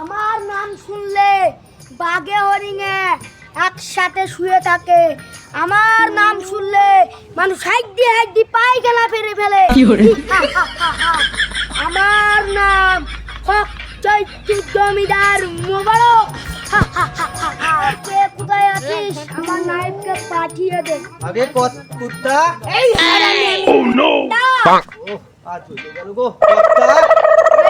আমার নাম শুনলে বাঘে হরিঙে একসাথে শুয়ে থাকে। আমার নাম শুনলে মানুষ হাইট দিয়ে হাইট দিয়ে পায়খানা ফেরে ফেলে আমার নাম হক চৈত্র জমিদার মোবারক। কে কোথায় আছিস? আমার নায়ককে পাঠিয়ে দে। আগে কত কুত্তা? এই হারামি কুত্তা! ও আজ গেল গো।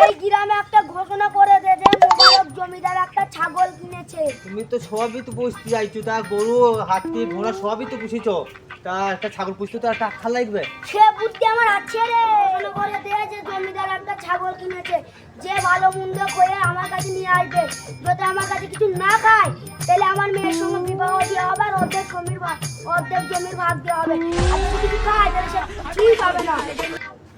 এই গ্রামে একটা ঘোষণা করে দে যে মোবারক জমিদার একটা ছাগল কিনেছে। তুমি তো সবই তো পুষতে চাইছো তা গরু হাতি ঘোড়া সবই তো পুষিছ। তা একটা ছাগল পুষতে তো একটা টাকা লাগবে। সে বুদ্ধি আমার আছে রে। করে দে যে জমিদার একটা ছাগল কিনেছে। যে ভালো মন্দ করে আমার কাছে নিয়ে আসবে। যদি আমার কাছে কিছু না খায় তাহলে আমার মেয়ের সঙ্গে বিবাহ দেওয়া হবে আর অর্ধেক জমির ভাগ অর্ধেক জমির ভাগ দেওয়া হবে। আর যদি কিছু খায় তাহলে সে কিছুই পাবে না।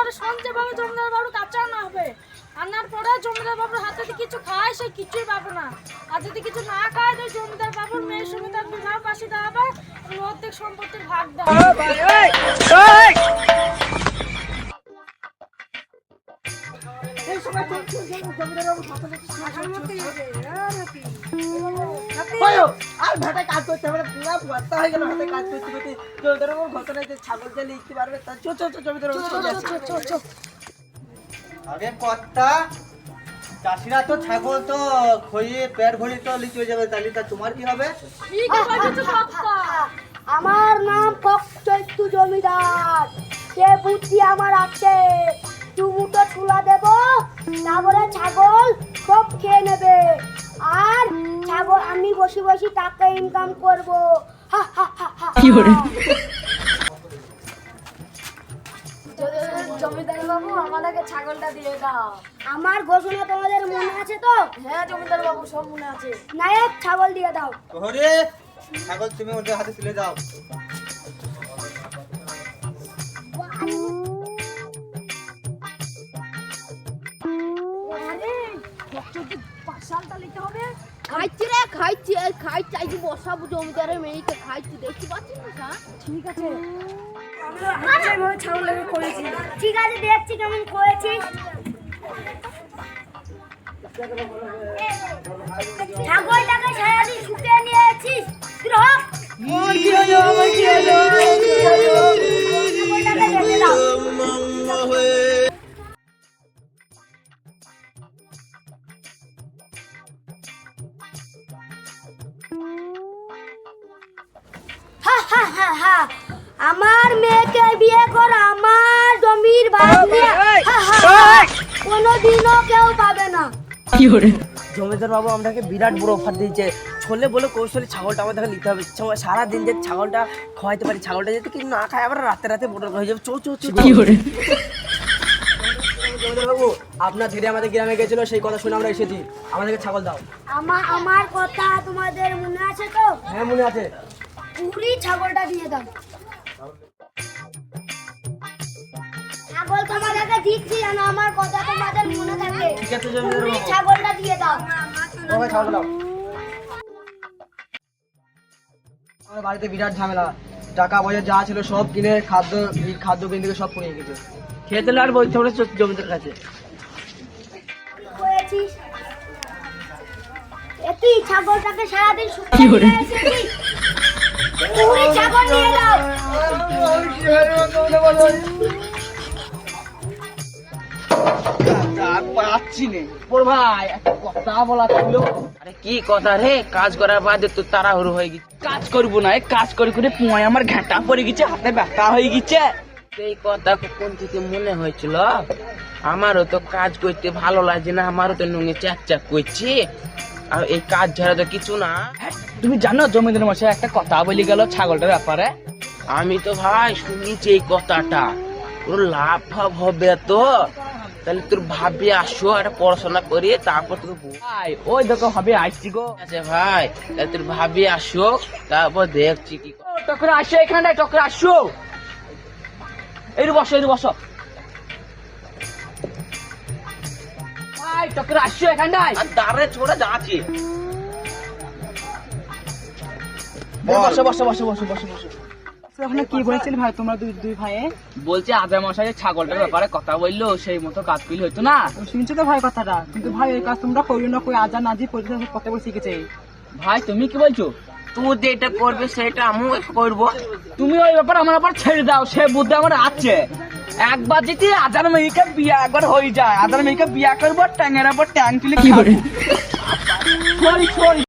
পরে সঞ্জয় বাবু জমিদার বাবু কাছে আনা হবে। আনার পরে জমিদার বাবুর হাতে যদি কিছু খায় সে কিছুই পাবে না। আর যদি কিছু না খায় তো জমিদার বাবুর মেয়ের সঙ্গে তার বিবাহ পাশে দেওয়া হবে এবং অর্ধেক সম্পত্তির ভাগ দেওয়া হবে। আর ভাটা কাজ করতে হবে পুরা ভর্তা হয়ে গেল হাতে কাজ করতে করতে। জমিদার বাবুর ঘটনায় যে ছাগল যে লিখতে পারবে তার চো চো চো চলে কর্তা চাষিরা তো ছাগল তো খইয়ে পেট ভরি তো লিচু হয়ে যাবে তাহলে তা তোমার কি হবে? আমার নাম কক চৈত্য জমিদার। সে বুদ্ধি আমার আছে। চুমুটো ছুলা দেব তারপরে ছাগল সব খেয়ে নেবে। আর আমি বসে বসে টাকা ইনকাম করব। হা, হা, হা, হা, হা। জমিদার বাবু আমাদেরকে ছাগলটা দিয়ে দাও। আমার ঘোষণা তোমাদের মনে আছে তো? হ্যাঁ জমিদার বাবু সব মনে আছে। নায়ক ছাগল দিয়ে দাও। ছাগল তুমি ওদের হাতে তুলে দাও। খাইছি রে খাইছি খাই আজ বসাবো জমিদারের মেয়েকে খাইছি দেখতে পাচ্ছিস না? ঠিক আছে। ঠিক আছে দেখছি কেমন করেছিস। ছাগলটাকে সারাদিন শুকিয়ে হা, হা, হা, হা। আমার মেয়েকে বিয়ে কর আমার জমির ভাগ নিয়ে। কোনোদিনও কেউ পাবে না। জমিদার বাবু আমাকে বিরাট বড় অফার দিয়েছে। ছলে বলে কৌশলে ছাগলটা আমাদেরকে নিতে হবে। ছ- সারাদিন যে ছাগলটা খাওয়াইতে পারি ছাগলটা যদি কিছু না খায় আবার রাতে রাতে বড় হয়ে যাবে। চো চো চো জমিদার বাবু আপনার ধীরে আমাদের গ্রামে গেছিল সেই কথা শুনে আমরা এসেছি। আমাদেরকে ছাগল দাও। আমার আমার কথা তোমাদের মনে আছে তো? হ্যাঁ মনে আছে। পুরি ছাগলটা দিয়ে দাও। ছাগল তোমাদেরকে দিচ্ছি যেন আমার কথা তোমাদের মনে থাকে। পুরি ছাগলটা দিয়ে দাও। আমার বাড়িতে বিরাট ঝামেলা। টাকা পয়সা যা ছিল সব কিনে খাদ্য খাদ্য কিনে থেকে সব পুড়িয়ে গেছে। খেতে আর বলতে হবে কাছে। ছাগলটাকে সারাদিন শুকিয়ে দিয়ে এসেছিস পুরি কাজ করার বাদে তো হয়ে গেছে। কাজ করব না কাজ করে করে আমার গেছে হাতে হয়ে গেছে। কথা? কোন থেকে মনে হয়েছিল? আমারও তো কাজ করতে ভালো লাগছে না আমারও তো নুঙে চ্যাক চ্যাক করছে। আর এই কাজ ছাড়া তো কিছু না। তুমি জানো জমিদার মশাই একটা কথা বলে গেল ছাগলটার ব্যাপারে? আমি তো ভাই শুনেছি এই কথাটা। ওর লাভ ফাভ হবে তো। তাহলে তোর ভাবি আসো একটা পড়াশোনা করিয়ে তারপর বউ। ভাই ওই দেখো হবে আসছি গো। আছে ভাই তাহলে তোর ভাবি আসো তারপর দেখছি কি করে। টকরে আসো এখানে টকরে আসো। এই বসো এই বসো। ভাই টকরে আসো এখানটায়। আর দাঁড়ে ছোড়া যাচ্ছে বসো বসো বসো বসো বসো বসো ওখানে কি বলেছিল ভাই? তোমরা দুই দুই ভাইয়ে? বলছে আদার মশাই ছাগলটার ব্যাপারে কথা বলল সেই মতো কাজ করলে হইতো না? শুনছো তো ভাই কথাটা। কিন্তু ভাই এই কাজ তোমরা করিও না কই আজা নাজি পরিচয় কত বলে শিখেছে ভাই তুমি কি বলছো? তুই যেটা করবে সেটা আমিও করব। তুমি ওই ব্যাপার আমার আবার ছেড়ে দাও সে বুদ্ধি আমার আছে। একবার যদি আজার মেয়েকে বিয়ে একবার হয়ে যায় আজার মেয়েকে বিয়ে করব ট্যাঙের আবার ট্যাং তুলে কি করে? Sorry sorry.